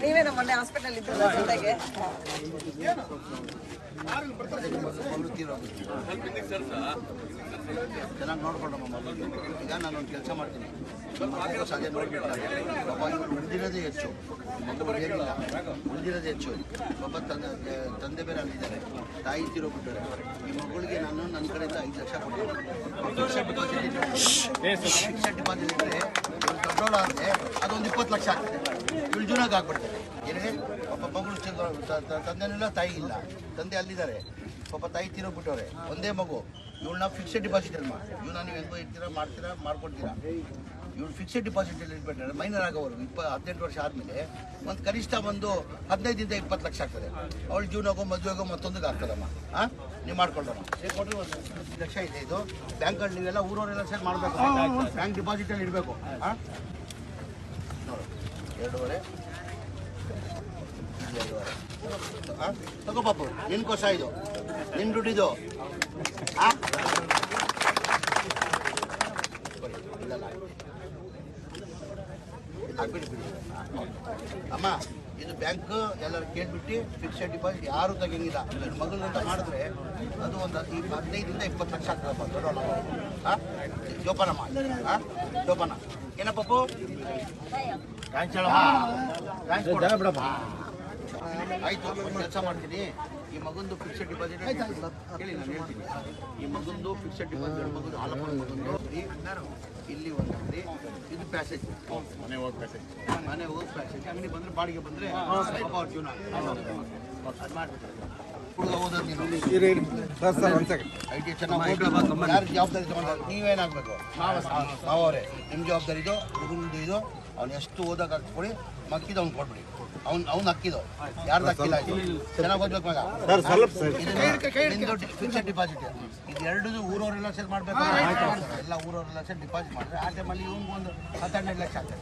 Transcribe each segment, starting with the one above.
ನೀವೇ ನಮ್ಮ ಮೊನ್ನೆ ಹಾಸ್ಪಿಟಲ್ ಇದ್ರಲ್ಲ ಜೊತೆಗೆ. ಚೆನ್ನಾಗಿ ನೋಡ್ಕೊಂಡಮ್ಮ ಈಗ ನಾನು ಒಂದು ಕೆಲಸ ಮಾಡ್ತೀನಿ. ಇವ್ರು ಉಳಿದಿರೋದೇ ಹೆಚ್ಚು. ಮಗು ಏನಿಲ್ಲ. ಉಳಿದಿರೋದೇ ಹೆಚ್ಚು. ಪಾಪ ತಂದೆ ತಂದೆ ಬೇರೆ ಅಲ್ಲಿದ್ದಾರೆ. ತಾಯಿ ತೀರೋಗ್ಬಿಟ್ಟಾರೆ ಈ ಮಗಳಿಗೆ ನಾನು ನನ್ನ ಕಡೆಯಿಂದ ಐದು ಲಕ್ಷ ಕೊಡ್ತೀನಿ ಫಿಕ್ಸೆಡ್ ಡಿಪಾಸಿಟ್ ಇದ್ದರೆ ಕಂಟ್ರೋಲ್ ಆದರೆ ಅದೊಂದು ಇಪ್ಪತ್ತು ಲಕ್ಷ ಆಗ್ತದೆ. ಇವಳು ಜೂನಾಗ ಆಗ್ಬಿಡ್ತದೆ. ಏನೇ ಪಾಪ ಮಗಳು ತಂದೆನಿಲ್ಲ ತಾಯಿ ಇಲ್ಲ. ತಂದೆ ಅಲ್ಲಿದ್ದಾರೆ. ಪಾಪ ತಾಯಿ ತಿರೋಗ್ಬಿಟ್ಟವ್ರೆ ಒಂದೇ ಮಗು. ಇವಳನ್ನ ಫಿಕ್ಸೆಡ್ ಡಿಪಾಸಿಟ್ ಅಲ್ಲಿ ಮಾಡಿ ಇವನ್ನ ನೀವು ಹೆಂಗೋ ಇರ್ತೀರಾ ಮಾಡ್ತೀರಾ ಮಾಡ್ಕೊಡ್ತೀರಾ? ಇವಳು ಫಿಕ್ಸೆಡ್ ಡಿಪಾಸಿಟ್ ಅಲ್ಲಿ ಇಟ್ಬಿಟ್ರೆ ಮೈನರ್ ಆಗೋರು ಇಪ್ಪ ಹದಿನೆಂಟು ವರ್ಷ ಆದಮೇಲೆ ಒಂದು ಕನಿಷ್ಠ ಒಂದು ಹದಿನೈದಿಂದ ಇಪ್ಪತ್ತು ಲಕ್ಷ ಆಗ್ತದೆ. ಅವಳು ಜೀವನಗೋ ಮದುವೆಗೋ ಮತ್ತೊಂದಿಗೆ ಆಗ್ತದಮ್ಮ. ಹಾಂ ನೀವು ಮಾಡ್ಕೊಳ್ಳೋಣ. ಕೊಟ್ಟರೆ ಒಂದು ಲಕ್ಷ ಇದೆ ಇದು. ಬ್ಯಾಂಕಲ್ಲಿ ನೀವೆಲ್ಲ ಊರವರೆಲ್ಲ ಸೇರಿ ಮಾಡಬೇಕು. ಬ್ಯಾಂಕ್ ಡಿಪಾಸಿಟಲ್ಲಿ ಇಡಬೇಕು. ಹಾಂ ಎರಡೂವರೆ. ತಗೋ ಪಾಪು, ನಿನ್ ಕೋಸ ಇದು. ನಿನ್ ದುಡ್ಡಿದು ಅಮ್ಮ, ಇದು ಬ್ಯಾಂಕ್ ಎಲ್ಲರೂ ಕೇಳ್ಬಿಟ್ಟು ಫಿಕ್ಸೆಡ್ ಡಿಪಾಸಿಟ್ ಯಾರು ತೆಗಿಯಂಗಿಲ್ಲ. ನನ್ನ ಮಾಡಿದ್ರೆ ಅದು ಒಂದು ಈ ಹದಿನೈದರಿಂದ ಇಪ್ಪತ್ತು ಲಕ್ಷ ಆಗ್ತದಪ್ಪ ದೊಡ್ಡ ಜೋಪಾನಮ್ಮ. ಹಾಂ ಜೋಪಾನ. ಏನಪ್ಪ ಆಯ್ತು ಕೆಲಸ ಮಾಡ್ತೀನಿ. ಈ ಮಗಂದು ಫಿಕ್ಸೆಡ್ ಡಿಪಾಸಿಟ್ ಹೇಳಿ ನಾನು ಹೇಳ್ತೀನಿ. ಈ ಮಗಂದು ಫಿಕ್ಸೆಡ್ ಡಿಪಾಸಿಟ್ ಮಗಂದು ಹಾಲಪ್ಪನ ಮಗಂದು. ಇಲ್ಲಿ ಒಂದು ಅಂಗಡಿ ಇದು ಪ್ಯಾಸೇಜ್ ಮನೆ ಹೋಗಿ ಪ್ಯಾಸೇಜ್ ಮನೆ ಹೋಗಿ ಪ್ಯಾಸೇಜ್ ಅಂಗಡಿ ಬಂದ್ರೆ ಬಾಡಿಗೆ ಬಂದ್ರೆ ಅವ್ರ ಜೀವನ. ಅದು ಹುಡುಗ ಓದೋದು ಐ ಟಿ ಚೆನ್ನಾಗಿ ಯಾರು ಜವಾಬ್ದಾರಿ ತಗೊಂಡು ನೀವೇನಾಗಬೇಕು? ಅವರೇ ನಿಮ್ಮ ಜವಾಬ್ದಾರಿ ಇದು ಹುಡುಗಂದು ಇದು. ಅವ್ನು ಎಷ್ಟು ಓದಕ್ಕೆ ಹಾಕ್ಕೊಡಿ ಮಕ್ಕಿದ ಅವ್ನು ಕೊಡ್ಬಿಡಿ ಅವ್ನು ಅವ್ನು ಅಕ್ಕಿದು ಯಾರ್ದು ಅಕ್ಕಿಲ್ಲ ಇದು? ಚೆನ್ನಾಗಿ ಓದ್ಬೇಕು ಮಗ. ಸರ್ ಸ್ವಲ್ಪ ಸರ್. ಫಿಕ್ಸೆಡ್ ಡಿಪಾಸಿಟ್ ಇದು ಎರಡು ಊರವರೆಲ್ಲ ಸೇರಿ ಮಾಡಬೇಕು? ಎಲ್ಲ ಊರವರೆಲ್ಲ ಸೇರಿ ಡಿಪಾಸಿಟ್ ಮಾಡಿದ್ರೆ ಆ ಟೈಮಲ್ಲಿ ಇವ್ನಿಗೆ ಒಂದು ಹತ್ತು ಹನ್ನೆರಡು ಲಕ್ಷ ಆಗ್ತದೆ.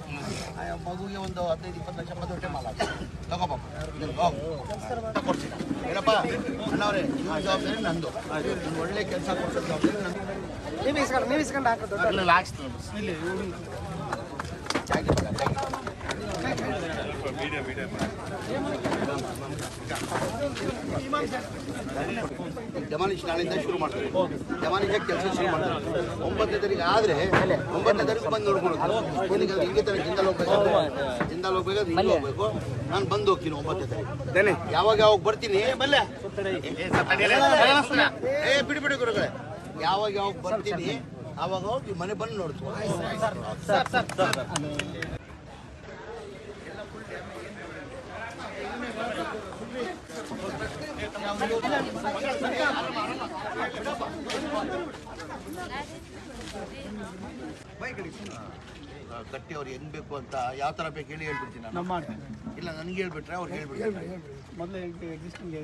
ಮಗುಗೆ ಒಂದು ಹದಿನೈದು ಇಪ್ಪತ್ತು ಲಕ್ಷ ಮದುವೆ ಟೈಮ್ ಅಲ್ಲ ತಗೋಪ್ಪ ಕೊಡ್ತೀನಿ. ಏನಪ್ಪ? ಅಣ್ಣವ್ರೆ ನಿಮ್ಮ ಜವಾಬ್ದಾರಿ ನಂದು. ಒಳ್ಳೆ ಕೆಲಸ ಕೊಡ್ಸೋ ಜವಾಬ್ದಾರಿ ನಂದು. ನೀವು ಇಸ್ಕೊಂಡು ನೀವು ಇಸ್ಕೊಂಡು ಹಾಕೋದು ಚಾಗಿ. ಡೆಮಾಲಿಷ್ ನಾಳೆಯಿಂದ ಶುರು ಮಾಡ್ತಾರೆ. ಡೆಮಾಲಿಷ್ ಕೆಲಸ ಶುರು ಮಾಡ್ತಾರೆ. ಒಂಬತ್ತನೇ ತಾರೀಕು ಆದರೆ ಒಂಬತ್ತನೇ ತಾರೀಕು ಬಂದು ನೋಡ್ಕೊಂಡು ಈಗ ಹಿಂಗೆ ತಾರೀಕು ಜಿಂದಾಲ್ ಹೋಗ್ಬೇಕು ಜಿಂದಾಲ್ ಹೋಗ್ಬೇಕಾದ್ರೆ ಹಿಂಗೆ ಹೋಗ್ಬೇಕು. ನಾನು ಬಂದು ಹೋಗ್ತೀನಿ ಒಂಬತ್ತನೇ ತಾರೀಕು. ಯಾವಾಗ ಯಾವಾಗ ಬರ್ತೀನಿ? ಬಲ್ಲೆ ಏ ಬಿಡಿ ಬಿಡಿ ಗುರುಗಳೇ. ಯಾವಾಗ ಯಾವಾಗ ಬರ್ತೀನಿ? ಆವಾಗ ಹೋಗಿ ಮನೆ ಬಂದು ನೋಡ್ತೀವಿ. ಆ, ಗಟ್ಟಿ ಅವ್ರು ಹೆಂಗ್ ಬೇಕು ಅಂತ ಯಾವ ತರ ಬೇಕು ಹೇಳಿ ಹೇಳ್ಬಿಡ್ತೀನಿ ನಾನು. ಇಲ್ಲ ನನಗೆ ಹೇಳ್ಬಿಟ್ರೆ ಅವ್ರು ಹೇಳ್ಬಿಡ್ತಾರೆ. ಮೊದಲೇ ಎಕ್ಸಿಸ್ಟಿಂಗ್